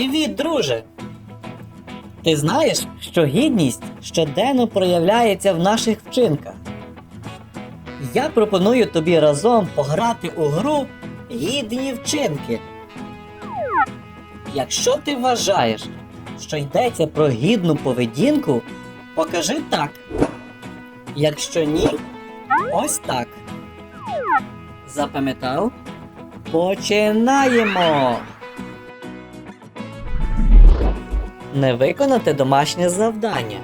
Привіт, друже! Ти знаєш, що гідність щоденно проявляється в наших вчинках. Я пропоную тобі разом пограти у гру Гідні вчинки. Якщо ти вважаєш, що йдеться про гідну поведінку, покажи так. Якщо ні, ось так. Запам'ятав? Починаємо! Не виконати домашнє завдання.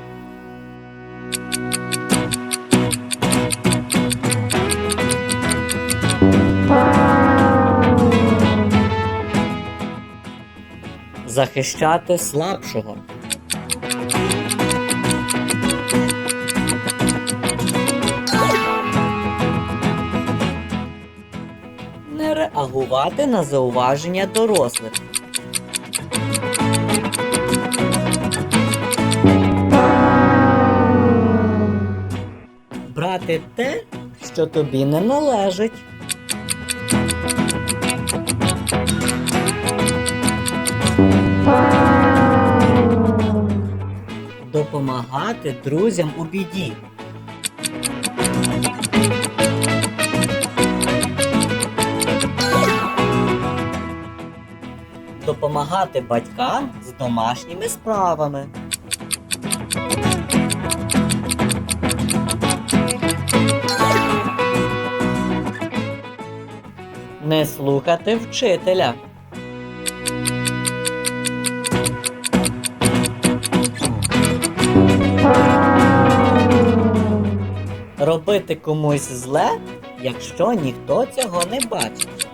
Захищати слабшого. Не реагувати на зауваження дорослих. Брати те, що тобі не належить. Допомагати друзям у біді. Допомагати батькам з домашніми справами. Слухати вчителя. Робити комусь зле, якщо ніхто цього не бачить.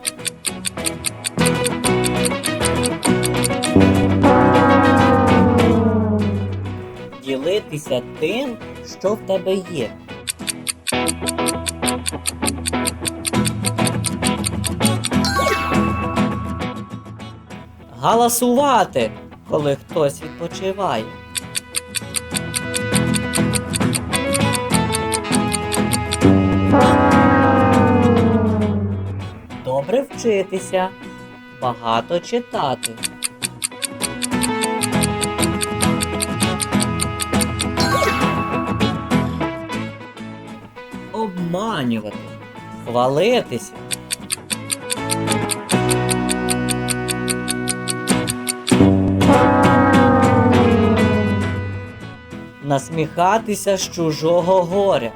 Ділитися тим, що в тебе є. Галасувати, коли хтось відпочиває. Добре вчитися, багато читати. Обманювати, хвалитися. Насміхатися з чужого горя.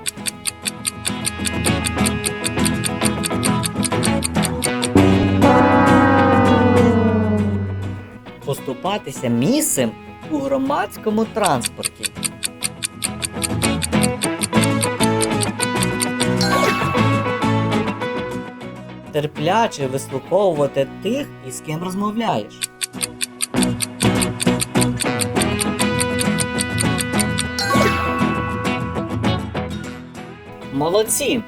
Поступатися місцем у громадському транспорті. Терпляче вислуховувати тих, із ким розмовляєш. Молодці!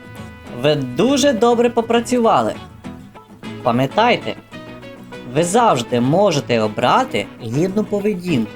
Ви дуже добре попрацювали. Пам'ятайте, ви завжди можете обрати гідну поведінку.